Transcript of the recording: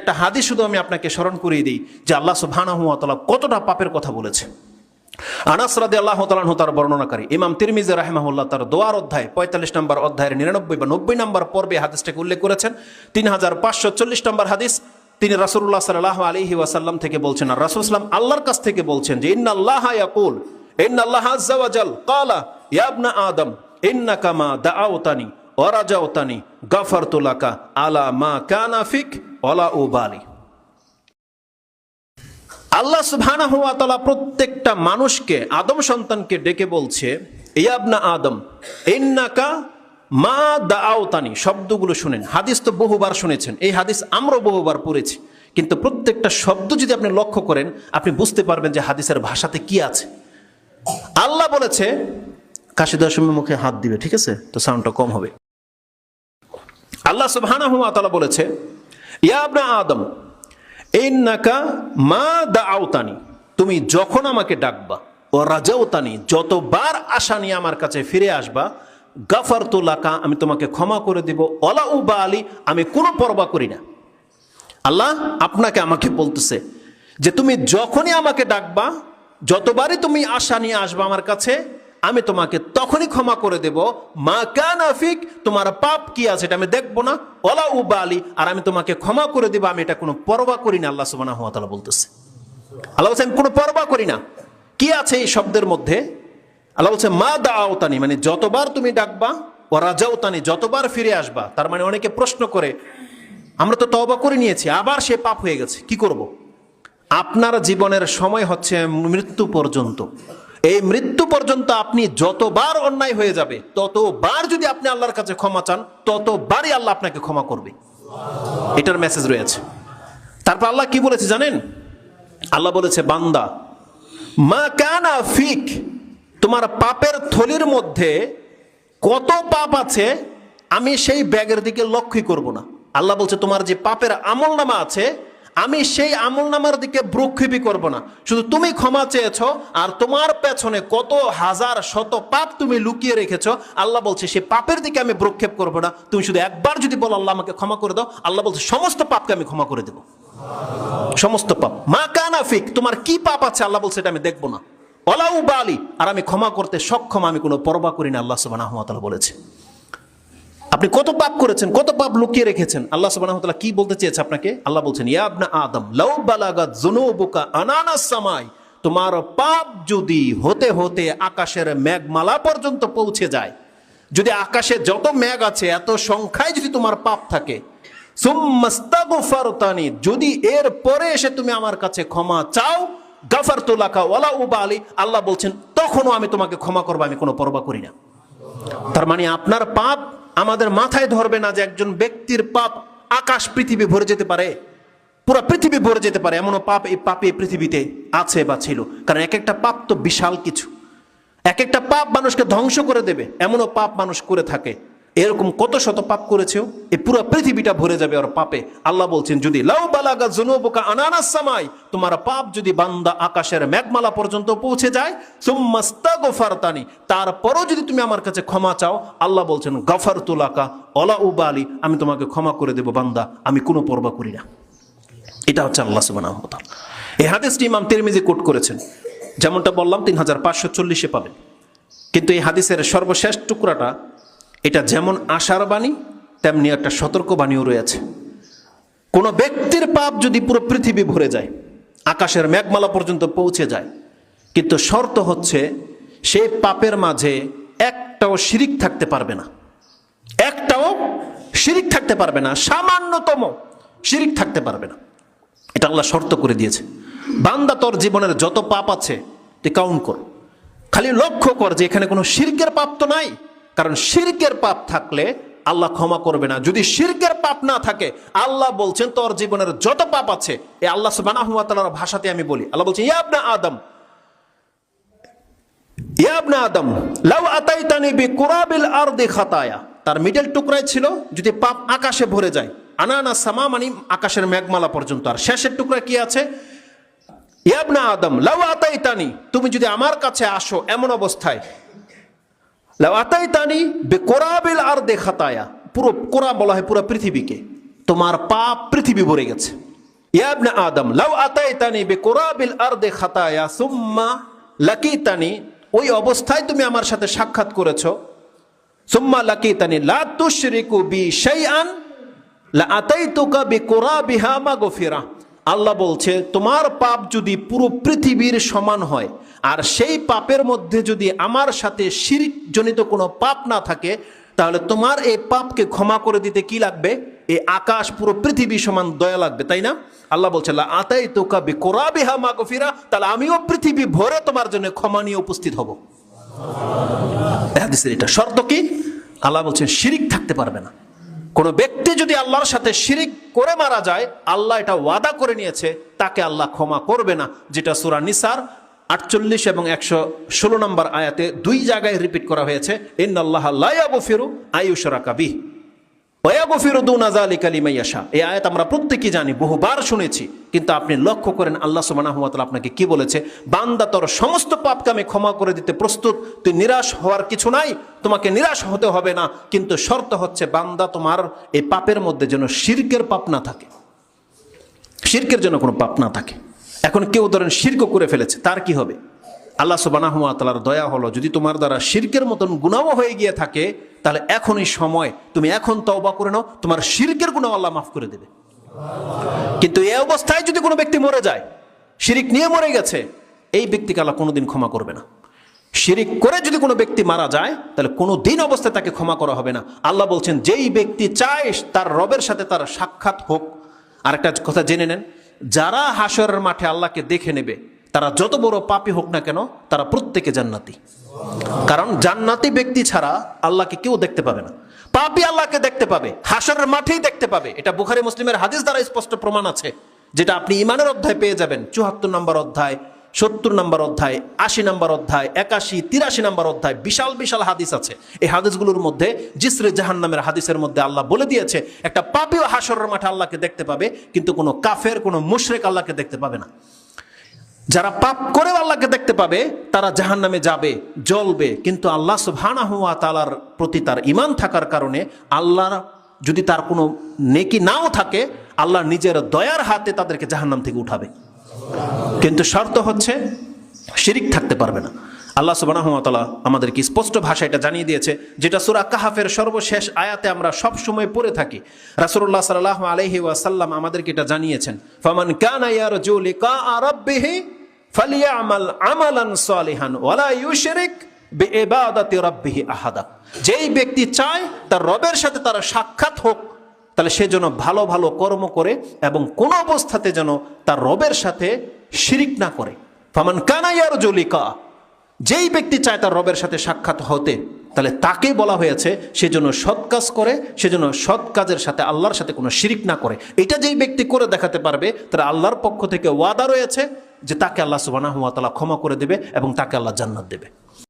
একটা হাদিস শুধু আমি আপনাকে স্মরণ করিয়ে দিই যে আল্লাহ সুবহানাহু কতটা পাপের কথা বলেছে আনাস রাদি আল্লাহ তালাহ তার বর্ণনাকারী ইমাম তিরমিজ রাহেমাহুল্লাহ তার দোয়ার অধ্যায় পঁয়তাল্লিশ নম্বর অধ্যায়ের নিরানব্বই বা নব্বই নম্বর পর্বে হাদিসটাকে উল্লেখ করেছেন। তিন হাজার পাঁচশো চল্লিশ নম্বর হাদিস তিনি রাসুল্লাহ সাল্লাহ আলহি ওয়াসাল্লাম থেকে বলছেন, আর রাসুল আল্লাহর কাছ থেকে বলছেন যে ইন্না আল্লাহ ইয়াকুল ইন্না আল্লাহ আজ্জাওয়াজাল কালা ইয়াবনা আদম ইন্না কামা দাআওতানি ওরাজাওতানি গাফারতুলাকা আলা মা কানা ফিক ওলা উবালি। আল্লাহ সুবহানাহু ওয়া তাআলা প্রত্যেকটা মানুষকে, আদম সন্তানকে ডেকে বলছে ইয়াবনা আদম, ইন্নাকা মা দাআওতানি শব্দগুলো শুনেন। হাদিস তো বহুবার শুনেছেন। এই হাদিস আমরাও বহুবার পড়েছি। কিন্তু প্রত্যেকটা শব্দ যদি আপনি লক্ষ্য করেন, আপনি বুঝতে পারবেন যে হাদিসের ভাষাতে কি আছে। আল্লাহ বলেছে, কাশি দশমী মুখে হাত দিবে, ঠিক আছে? তো সাউন্ডটা কম হবে। আল্লাহ সুবহানাহু ওয়া তাআলা বলেছে ইয়াবনা আদম, ইন্নাকা মা দাআওতানি তুমি যখন আমাকে ডাকবা, ও রাজাওতানি যতবার আশা নিয়ে আমার কাছে ফিরে আসবা গাফার লাকা, আমি তোমাকে ক্ষমা করে দিব অলা উবা আলী আমি কোনো পরবা করি না। আল্লাহ আপনাকে আমাকে বলতেছে যে, তুমি যখনই আমাকে ডাকবা, যতবারই তুমি আশা নিয়ে আসবা আমার কাছে আমি তোমাকে তখনই ক্ষমা করে দেব। মা কানাফিক তোমার পাপ কি আছে এটা আমি দেখব না। ওলা উবা আলী আর আমি তোমাকে ক্ষমা করে দেবো, আমি এটা কোনো পরবা করি না, আল্লাহ সুবাহ বলতেছে। আল্লাহ বলছে আমি কোনো পরবা করি না। কি আছে এই শব্দের মধ্যে? আল্লাহ বলছে মা দা আওতানি মানে যতবার তুমি ডাকবা ও রাজাওতানি যতবার ফিরে আসবা, তার মানে অনেকে প্রশ্ন করে, আমরা তো তবা করে নিয়েছি, আবার সে পাপ হয়ে গেছে, কি করব। আপনার জীবনের সময় হচ্ছে মৃত্যু পর্যন্ত। এই মৃত্যু পর্যন্ত আপনি যতবার অন্যায় হয়ে যাবে, ততবার যদি আপনি আল্লাহর কাছে ক্ষমা চান, ততবারই আল্লাহ আপনাকে ক্ষমা করবে। এটার মেসেজ রয়েছে। তারপর আল্লাহ কি বলেছে জানেন? আল্লাহ বলেছে, বান্দা, মা কানা ফিক, তোমার পাপের থলির মধ্যে কত পাপ আছে, আমি সেই ব্যাগের দিকে লক্ষ্যই করব না। আল্লাহ বলছে, তোমার যে পাপের আমল নামা আছে আমি সেই আমল নামার দিকে ভ্রুক্ষেপই করব না। শুধু তুমি ক্ষমা চেয়েছ আর তোমার পেছনে কত হাজার, শত পাপ তুমি লুকিয়ে রেখেছ, আল্লাহ বলছে সেই পাপের দিকে আমি ভ্রুক্ষেপ করব না। তুমি শুধু একবার যদি বলো, আল্লাহ আমাকে ক্ষমা করে দাও, আল্লাহ বলছে, সমস্ত পাপকে আমি ক্ষমা করে দেবো। সমস্ত পাপ। মা কানাফিক তোমার কি পাপ আছে? আল্লাহ বলছে, এটা আমি দেখব না। অলাউ বালি, আর আমি ক্ষমা করতে সক্ষম, আমি কোনো পরবা করি না, আল্লাহ সুবাহ বলেছে। আপনি কত পাপ করেছেন, কত পাপ লুকিয়ে রেখেছেন? আল্লাহ সুবাহ কি বলতে চেয়েছে আপনাকে? আল্লাহ বলছেন ইয়াবনা আদম, লাউ বালাগাত আনানাস সামাই, তোমার পাপ যদি হতে হতে আকাশের মেঘমালা পর্যন্ত পৌঁছে যায়, যদি আকাশে যত মেঘ আছে, এত সংখ্যায় যদি তোমার পাপ থাকে যদি এর পরে এসে তুমি আমার কাছে ক্ষমা চাও গাফার তোলাকা ওলা উবা আলী আল্লাহ বলছেন, তখনও আমি তোমাকে ক্ষমা করব, আমি কোনো পরবা করি না। তার মানে আপনার পাপ আমাদের মাথায় ধরবে না যে একজন ব্যক্তির পাপ আকাশ পৃথিবী ভরে যেতে পারে, পুরো পৃথিবী ভরে যেতে পারে, এমনও পাপ এই পাপে পৃথিবীতে আছে বা ছিল। কারণ এক একটা পাপ তো বিশাল কিছু। এক একটা পাপ মানুষকে ধ্বংস করে দেবে, এমনও পাপ মানুষ করে থাকে। এরকম কত শত পাপ করেছেও এই পুরো পৃথিবীটা ভরে যাবে ওর পাপে। আল্লাহ বলছেন, যদি লাউ বালাগা জুনুবুকা আনানাস সামাই, তোমার পাপ যদি বান্দা আকাশের মেঘমালা পর্যন্ত পৌঁছে যায় সুম্মাস্তাগফারতানি তারপরও যদি তুমি আমার কাছে ক্ষমা চাও, আল্লাহ বলছেন গফার তুলাকা অলা উবালি, আমি তোমাকে ক্ষমা করে দেব বান্দা, আমি কোনো পর্বা করি না। এটা হচ্ছে আল্লাহ সুবহানাহু ওয়া তাআলা। এই হাদিসটি ইমাম তিরমিজি কোট করেছেন। যেমনটা বললাম, তিন হাজার পাঁচশো চল্লিশে পাবেন। কিন্তু এই হাদিসের সর্বশেষ টুকরাটা এটা যেমন আশার বাণী, তেমনি একটা সতর্ক বাণীও রয়েছে। কোনো ব্যক্তির পাপ যদি পুরো পৃথিবী ভরে যায়, আকাশের মেঘমালা পর্যন্ত পৌঁছে যায়, কিন্তু শর্ত হচ্ছে সেই পাপের মাঝে একটাও শিরিক থাকতে পারবে না। একটাও শিরিক থাকতে পারবে না, সামান্যতম শিরিক থাকতে পারবে না। এটা আল্লাহ শর্ত করে দিয়েছে। বান্দা তোর জীবনের যত পাপ আছে, তুই কাউন্ট কর। খালি লক্ষ্য কর যে এখানে কোনো শিরকের পাপ তো নাই। কারণ শিরকের পাপ থাকলে আল্লাহ ক্ষমা করবে না। যদি শিরকের পাপ না থাকে, আল্লাহ বলছেন, তোর জীবনের যত পাপ আছে এই আল্লাহ তাআলার ভাষাতে আমি বলি। আল্লাহ বলছেন, ইয়া ইবনা আদম, ইয়া ইবনা আদম, লাউ আতাইতানি বিকুরাবিল আরদি খাতায়া। তার মিডল টুকরায় ছিল, যদি পাপ আকাশে ভরে যায়, আনানা সামা মানে আকাশের মেঘমালা পর্যন্ত। আর শেষের টুকরা কি আছে? ইয়াবনা আদম, লাউ আতাইতানি, তুমি যদি আমার কাছে আসো এমন অবস্থায় আর পুরো কোরা বলা হয় পুরো পৃথিবীকে। তোমার পাপ পৃথিবী ভরে গেছে। আদম বিকুরাবিল আরদি খাতায়া, সুম্মা ওই অবস্থায় তুমি আমার সাথে সাক্ষাৎ করেছ। সুম্মা লাকিতানি, লা তুশরিকু বি শাইআন, লা আতাইতুকা বিকুরাবিহা মাগফিরা আল্লাহ বলছে, তোমার পাপ যদি পুরো পৃথিবীর সমান হয়, আর সেই পাপের মধ্যে যদি আমার সাথে শিরিক জনিত কোনো পাপ না থাকে, তাহলে তোমার এই পাপকে ক্ষমা করে দিতে কি লাগবে? এই আকাশ পুরো পৃথিবী সমান দয়া লাগবে, তাই না? আল্লাহ বলছে আতাই তোকা মা মাগফিরা তাহলে আমিও পৃথিবী ভরে তোমার জন্য ক্ষমা নিয়ে উপস্থিত হব। এটা শর্ত কি? আল্লাহ বলছেন, শিরিক থাকতে পারবে না। কোন ব্যক্তি যদি আল্লাহর সাথে শিরিক করে মারা যায়, আল্লাহ এটা ওয়াদা করে নিয়েছে, তাকে আল্লাহ ক্ষমা করবে না, যেটা সুরা নিসার আটচল্লিশ এবং একশো ষোলো নম্বর আয়াতে দুই জায়গায় রিপিট করা হয়েছে ইন আল্লাহ লাইয়াবফিরু আয়ুষরা কাবি আয়াত আমরা প্রত্যেকেই জানি, বহুবার শুনেছি। কিন্তু আপনি লক্ষ্য করেন আপনাকে বলেছে? বান্দা তোর সমস্ত পাপকে আমি ক্ষমা করে দিতে প্রস্তুত, তুই নিরাশ হওয়ার কিছু নাই, তোমাকে নিরাশ হতে হবে না, কিন্তু শর্ত হচ্ছে বান্দা তোমার এই পাপের মধ্যে যেন শিরকের পাপ না থাকে। শিরকের জন্য কোনো পাপ না থাকে। এখন কেউ ধরেন শির্ক করে ফেলেছে, তার কি হবে? আল্লাহ সুবানাহ তালার দয়া হলো, যদি তোমার দ্বারা শিরকের মতন গুণাও হয়ে গিয়ে থাকে, তাহলে এখনই সময়, তুমি এখন তওবা করে নাও, তোমার শিরকের গুণাও আল্লাহ মাফ করে দেবে। কিন্তু এই অবস্থায় যদি কোনো ব্যক্তি মরে যায়, শিরিক নিয়ে মরে গেছে, এই ব্যক্তিকে আল্লাহ কোনোদিন ক্ষমা করবে না। শিরিক করে যদি কোনো ব্যক্তি মারা যায়, তাহলে কোনো দিন অবস্থায় তাকে ক্ষমা করা হবে না। আল্লাহ বলছেন, যেই ব্যক্তি চায়, তার রবের সাথে তার সাক্ষাৎ হোক। আরেকটা কথা জেনে নেন, যারা হাসরের মাঠে আল্লাহকে দেখে নেবে তারা যত বড় পাপী হোক না কেন, তারা প্রত্যেকে জান্নাতি। কারণ জান্নাতি ব্যক্তি ছাড়া আল্লাহকে কেউ দেখতে পাবে না। পাপি আল্লাহকে দেখতে পাবে হাসরের মাঠেই দেখতে পাবে। এটা বুখারি মুসলিমের হাদিস দ্বারা স্পষ্ট প্রমাণ আছে, যেটা আপনি ইমানের অধ্যায় পেয়ে যাবেন। চুয়াত্তর নম্বর অধ্যায়, সত্তর নম্বর অধ্যায়, আশি নম্বর অধ্যায়, একাশি, তিরাশি নম্বর অধ্যায়, বিশাল বিশাল হাদিস আছে। এই হাদিসগুলোর মধ্যে জিসরে জাহান নামের হাদিসের মধ্যে আল্লাহ বলে দিয়েছে, একটা পাপিও হাসরের মাঠে আল্লাহকে দেখতে পাবে, কিন্তু কোনো কাফের, কোনো মুশরেক আল্লাহকে দেখতে পাবে না। যারা পাপ করে আল্লাহকে দেখতে পাবে, তারা জাহান নামে যাবে, জ্বলবে। কিন্তু আল্লাহ সুবহানা হুয়া তালার প্রতি তার ইমান থাকার কারণে আল্লাহ যদি তার কোনো নেকি নাও থাকে, আল্লাহ নিজের দয়ার হাতে তাদেরকে জাহান্নাম থেকে উঠাবে। কিন্তু শর্ত হচ্ছে, শিরিক থাকতে পারবে না। আল্লাহ সুবাহ আমাদেরকে স্পষ্ট ভাষা এটা জানিয়ে দিয়েছে, যেটা সুরা কাহাফের সর্বশেষ আয়াতে আমরা সব সময় পড়ে থাকি। রাসূলুল্লাহ সাল্লাল্লাহু আলাইহি ওয়াসাল্লাম আমাদেরকে এটা জানিয়েছেন, ফামান কানা ইয়ারজু লিকা রাব্বিহি ফালিয়ামাল আমালান সালিহান ওয়ালা ইউশরিক বিইবাদাতি রাব্বিহি আহাদা। যেই ব্যক্তি চায় তার রবের সাথে তার সাক্ষাৎ হোক, তাহলে সে যেন ভালো ভালো কর্ম করে এবং কোন অবস্থাতে যেন তার রবের সাথে শিরিক না করে। ফামান কানাইয়ার জলিকা যেই ব্যক্তি চায় তার রবের সাথে সাক্ষাৎ হতে, তাহলে তাকে বলা হয়েছে সে যেন সৎ কাজ করে সেজন্য সৎ কাজের সাথে আল্লাহর সাথে কোনো শিরিক না করে। এটা যেই ব্যক্তি করে দেখাতে পারবে, তার আল্লাহর পক্ষ থেকে ওয়াদা রয়েছে যে তাকে আল্লাহ সুবাহ ক্ষমা করে দেবে এবং তাকে আল্লাহ জান্নাত দেবে।